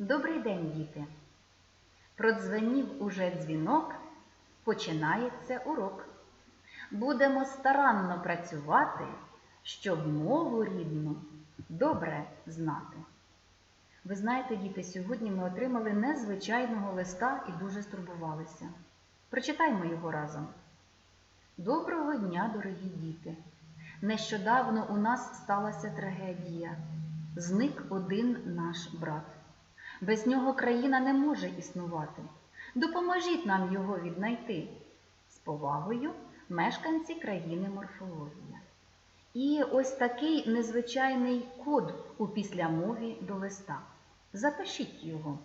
Добрий день, діти! Продзвенів уже дзвінок, починається урок. Будемо старанно працювати, щоб мову рідну добре знати. Ви знаєте, діти, сьогодні ми отримали незвичайного листа і дуже стурбувалися. Прочитаймо його разом. Доброго дня, дорогі діти! Нещодавно у нас сталася трагедія. Зник один наш брат. Без нього країна не може існувати. Допоможіть нам його віднайти. З повагою мешканці країни морфологія. І ось такий незвичайний код у післямові до листа. Запишіть його.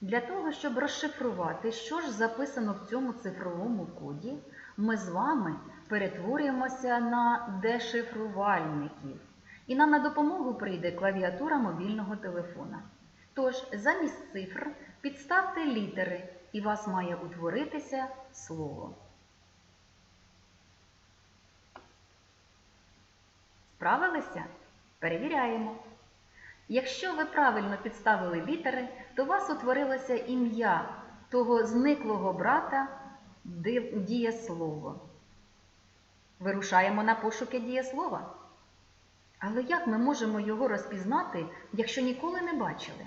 Для того, щоб розшифрувати, що ж записано в цьому цифровому коді, ми з вами перетворюємося на дешифрувальників. І нам на допомогу прийде клавіатура мобільного телефона. Тож, замість цифр підставте літери, і вас має утворитися слово. Справилися? Перевіряємо. Якщо ви правильно підставили літери, то у вас утворилося ім'я того зниклого брата дієслово. Вирушаємо на пошуки дієслова. Але як ми можемо його розпізнати, якщо ніколи не бачили?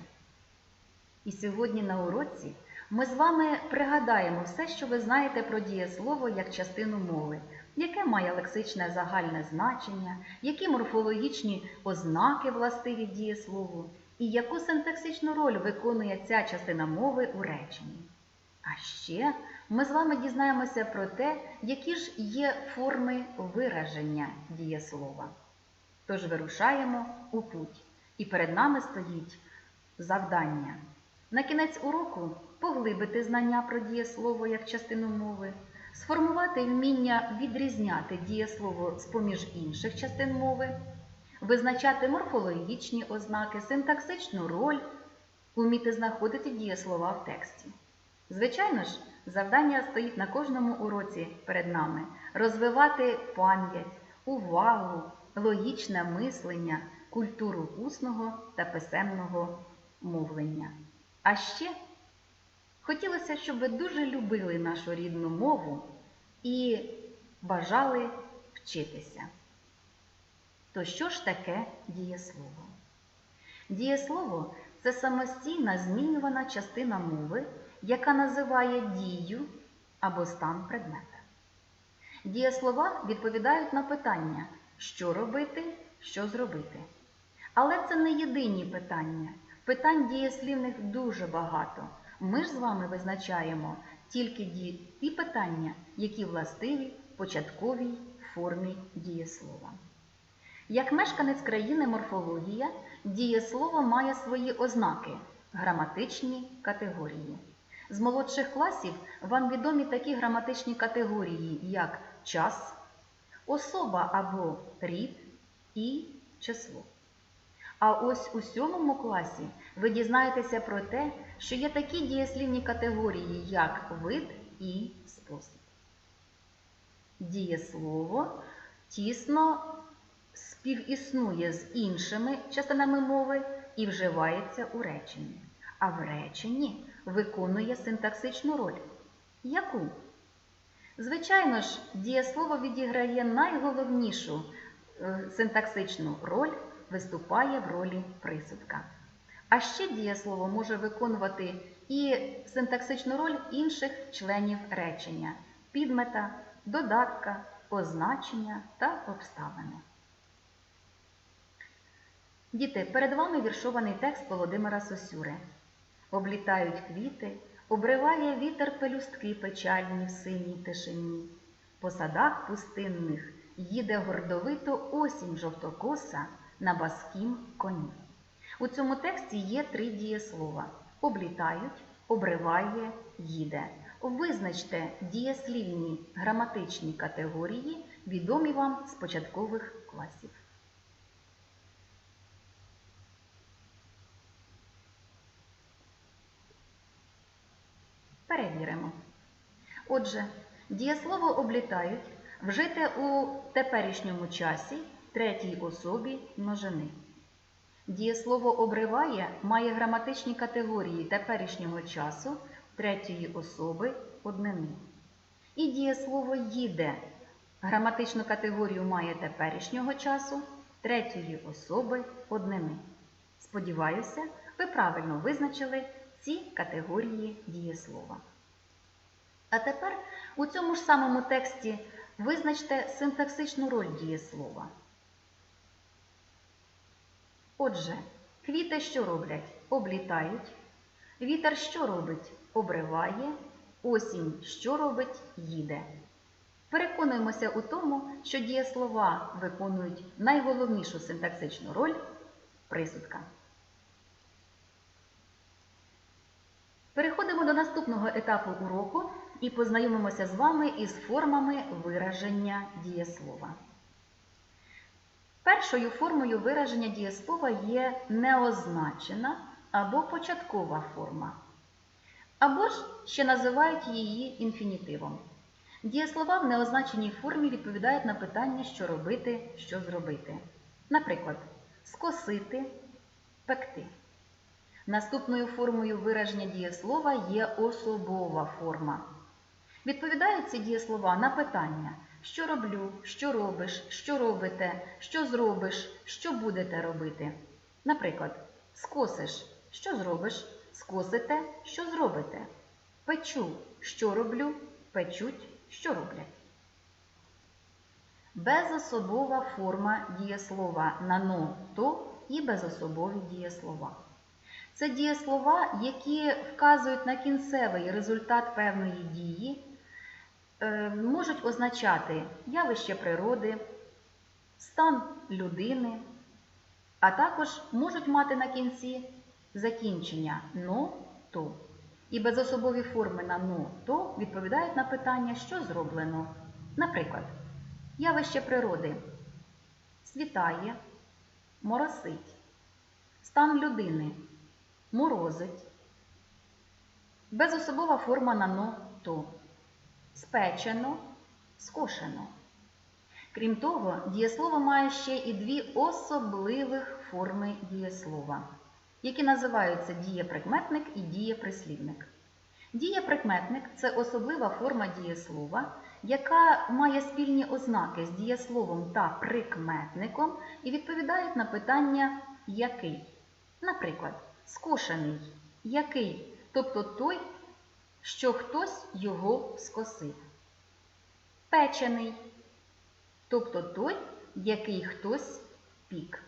І сьогодні на уроці ми з вами пригадаємо все, що ви знаєте про дієслово як частину мови, яке має лексичне загальне значення, які морфологічні ознаки властиві дієслову, і яку синтаксичну роль виконує ця частина мови у реченні. А ще ми з вами дізнаємося про те, які ж є форми вираження дієслова. Тож вирушаємо у путь, і перед нами стоїть завдання. На кінець уроку поглибити знання про дієслово як частину мови, сформувати вміння відрізняти дієслово з-поміж інших частин мови, визначати морфологічні ознаки, синтаксичну роль, уміти знаходити дієслова в тексті. Звичайно ж, завдання стоїть на кожному уроці перед нами розвивати пам'ять, увагу, логічне мислення, культуру усного та писемного мовлення. А ще хотілося, щоб ви дуже любили нашу рідну мову і бажали вчитися. То що ж таке дієслово? Дієслово це самостійна змінювана частина мови, яка називає дію або стан предмета. Дієслова відповідають на питання, що робити, що зробити. Але це не єдині питання. Питань дієслівних дуже багато. Ми ж з вами визначаємо тільки ті питання, які властиві початковій формі дієслова. Як мешканець країни морфологія, дієслово має свої ознаки граматичні категорії. З молодших класів вам відомі такі граматичні категорії, як час, особа або рід і число. А ось у сьомому класі ви дізнаєтеся про те, що є такі дієслівні категорії, як вид і спосіб. Дієслово тісно співіснує з іншими частинами мови і вживається у реченні. А в реченні виконує синтаксичну роль. Яку? Звичайно ж, дієслово відіграє найголовнішу е, синтаксичну роль, виступає в ролі присудка. А ще дієслово може виконувати і синтаксичну роль інших членів речення підмета, додатка, означення та обставини. Діти, перед вами віршований текст Володимира Сосюри. Облітають квіти, обриває вітер пелюстки печальні в синій тишині. По садах пустинних їде гордовито осінь жовтокоса на баскім коні. У цьому тексті є три дієслова: облітають, обриває, їде. Визначте дієслівні граматичні категорії, відомі вам з початкових класів. Перевіримо. Отже, дієслово облітають вжите у теперішньому часі третій особі множини. Дієслово обриває має граматичні категорії теперішнього часу третьої особи однини. І дієслово їде граматичну категорію має теперішнього часу третьої особи однини. Сподіваюся, ви правильно визначили ці категорії дієслова. А тепер у цьому ж самому тексті визначте синтаксичну роль дієслова. Отже, квіти що роблять? Облітають. Вітер що робить? Обриває. Осінь що робить? Їде. Переконуємося у тому, що дієслова виконують найголовнішу синтаксичну роль присудка. Переходимо до наступного етапу уроку і познайомимося з вами із формами вираження дієслова. Першою формою вираження дієслова є неозначена або початкова форма. Або ж ще називають її інфінітивом. Дієслова в неозначеній формі відповідають на питання, що робити, що зробити. Наприклад, скосити, пекти. Наступною формою вираження дієслова є особова форма. Відповідають ці дієслова на питання, що роблю, що робиш, що робите, що зробиш, що будете робити. Наприклад, скосиш, що зробиш, скосите, що зробите. Печу, що роблю, печуть, що роблять. Безособова форма дієслова на но, то і безособові дієслова. Це дієслова, які вказують на кінцевий результат певної дії, е, можуть означати явище природи, стан людини, а також можуть мати на кінці закінчення но то. І безособові форми на но то відповідають на питання, що зроблено. Наприклад, явище природи світає, моросить, стан людини морозить. Безособова форма на но то. Спечено, скошено. Крім того, дієслово має ще і дві особливих форми дієслова, які називаються дієприкметник і дієприслівник. Дієприкметник це особлива форма дієслова, яка має спільні ознаки з дієсловом та прикметником і відповідають на питання який. Наприклад, скошений який, тобто той, що хтось його скосив. Печений, тобто той, який хтось пік.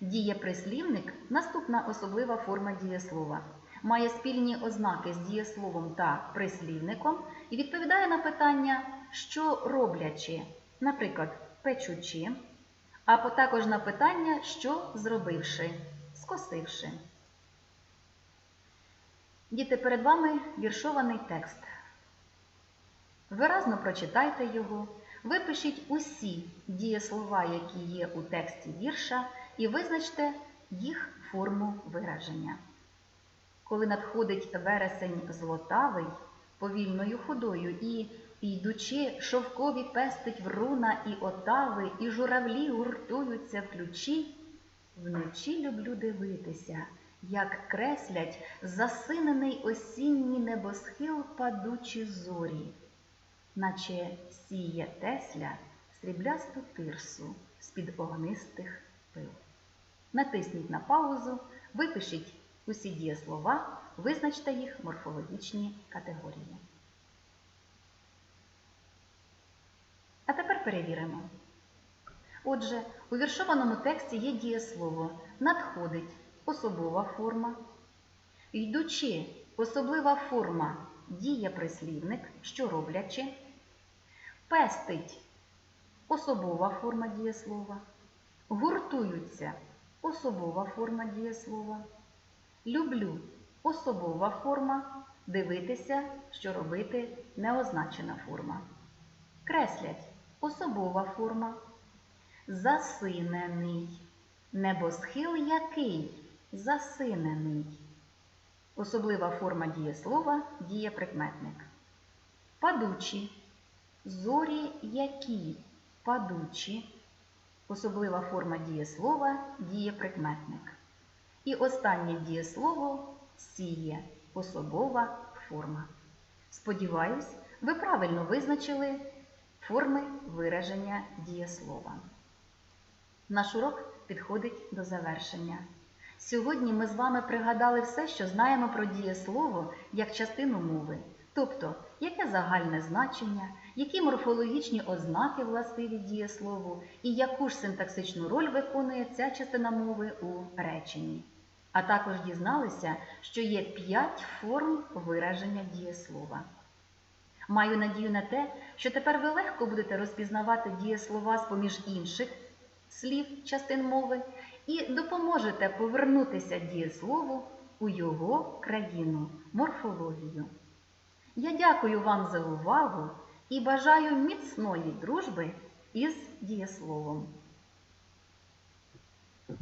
Дієприслівник наступна особлива форма дієслова. Має спільні ознаки з дієсловом та прислівником і відповідає на питання, що роблячи, наприклад, печучи, а також на питання, що зробивши, скосивши. Діти, перед вами віршований текст. Виразно прочитайте його, випишіть усі дієслова, які є у тексті вірша, і визначте їх форму вираження. Коли надходить вересень злотавий повільною ходою і, йдучи, шовкові пестить вруна і отави, і журавлі гуртуються в ключі, вночі люблю дивитися як креслять засинений осінній небосхил падучі зорі, наче сіє тесля сріблясту тирсу з-під огнистих пил. Натисніть на паузу, випишіть усі дієслова, визначте їх морфологічні категорії. А тепер перевіримо. Отже, у віршованому тексті є дієслово надходить особова форма. Йдучи, особлива форма дієприслівник, що роблячи, пестить особова форма дієслова, гуртуються особова форма дієслова, люблю особова форма, дивитися, що робити неозначена форма. Креслять особова форма, засинений, небосхил який засинений. Особлива форма дієслова дієприкметник. Падучі. Зорі які падучі. особлива форма дієслова дієприкметник. І останнє дієслово сіє особова форма. Сподіваюсь, ви правильно визначили форми вираження дієслова. Наш урок підходить до завершення. Сьогодні ми з вами пригадали все, що знаємо про дієслово як частину мови, тобто яке загальне значення, які морфологічні ознаки властиві дієслову і яку ж синтаксичну роль виконує ця частина мови у реченні. А також дізналися, що є п'ять форм вираження дієслова. Маю надію на те, що тепер ви легко будете розпізнавати дієслова з-поміж інших слів частин мови і допоможете повернутися дієслову у його країну, морфологію. Я дякую вам за увагу і бажаю міцної дружби із дієсловом.